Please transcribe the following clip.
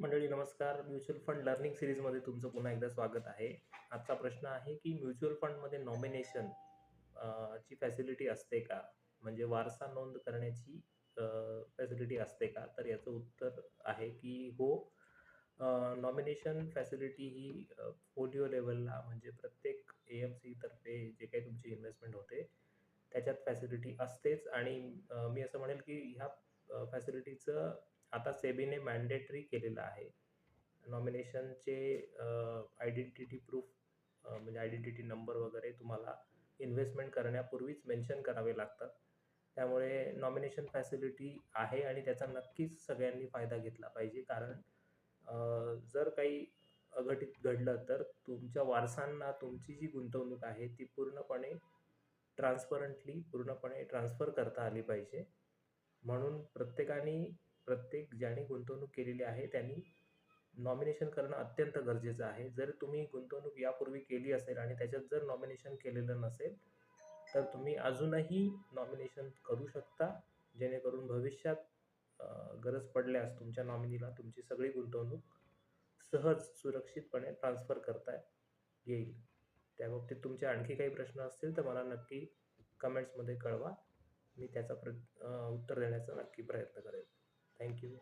मंडळी नमस्कार. Mutual fund learning सिरीजमध्ये तुमचं पुन्हा एकदा स्वागत आहे. आजचा प्रश्न आहे की म्युच्युअल फंडमध्ये नॉमिनेशन ची फॅसिलिटी असते का? म्हणजे वारसा नोंद करण्याची फॅसिलिटी असते का? तर याचं उत्तर आहे की हो. नॉमिनेशन फॅसिलिटी ही फोलिओ लेवलला म्हणजे प्रत्येक ए एम सीतर्फे जे काही तुमची इन्व्हेस्टमेंट होते त्याच्यात फॅसिलिटी असतेच. आणि मी असं म्हणेल की ह्या फॅसिलिटीचं आता सेबीने मॅन्डेटरी केलेलं आहे. नॉमिनेशनचे आयडेंटिटी प्रूफ म्हणजे आयडेंटिटी नंबर वगैरे तुम्हाला इन्व्हेस्टमेंट करण्यापूर्वीच मेन्शन करावे लागतात. त्यामुळे नॉमिनेशन फॅसिलिटी आहे आणि त्याचा नक्कीच सगळ्यांनी फायदा घेतला पाहिजे. कारण जर काही अघटित घडलं तर तुमच्या वारसांना तुमची जी गुंतवणूक आहे ती पूर्णपणे ट्रान्सपरंटली पूर्णपणे ट्रान्सफर करता आली पाहिजे. म्हणून प्रत्येकाने प्रत्येक ज्याने गुंतवणूक केलेली आहे त्यांनी नॉमिनेशन करणं अत्यंत गरजेचं आहे. जर तुम्ही गुंतवणूक यापूर्वी केली असेल आणि त्याच्यात जर नॉमिनेशन केलेलं नसेल तर तुम्ही अजूनही नॉमिनेशन करू शकता. जेणेकरून भविष्यात गरज पडल्यास तुमच्या नॉमिनीला तुमची सगळी गुंतवणूक सहज सुरक्षितपणे ट्रान्सफर करता येईल. त्याबाबतीत तुमचे आणखी काही प्रश्न असतील तर मला नक्की कमेंट्समध्ये कळवा. मी त्याचा प्र उत्तर देण्याचा नक्की प्रयत्न करेन. Thank you.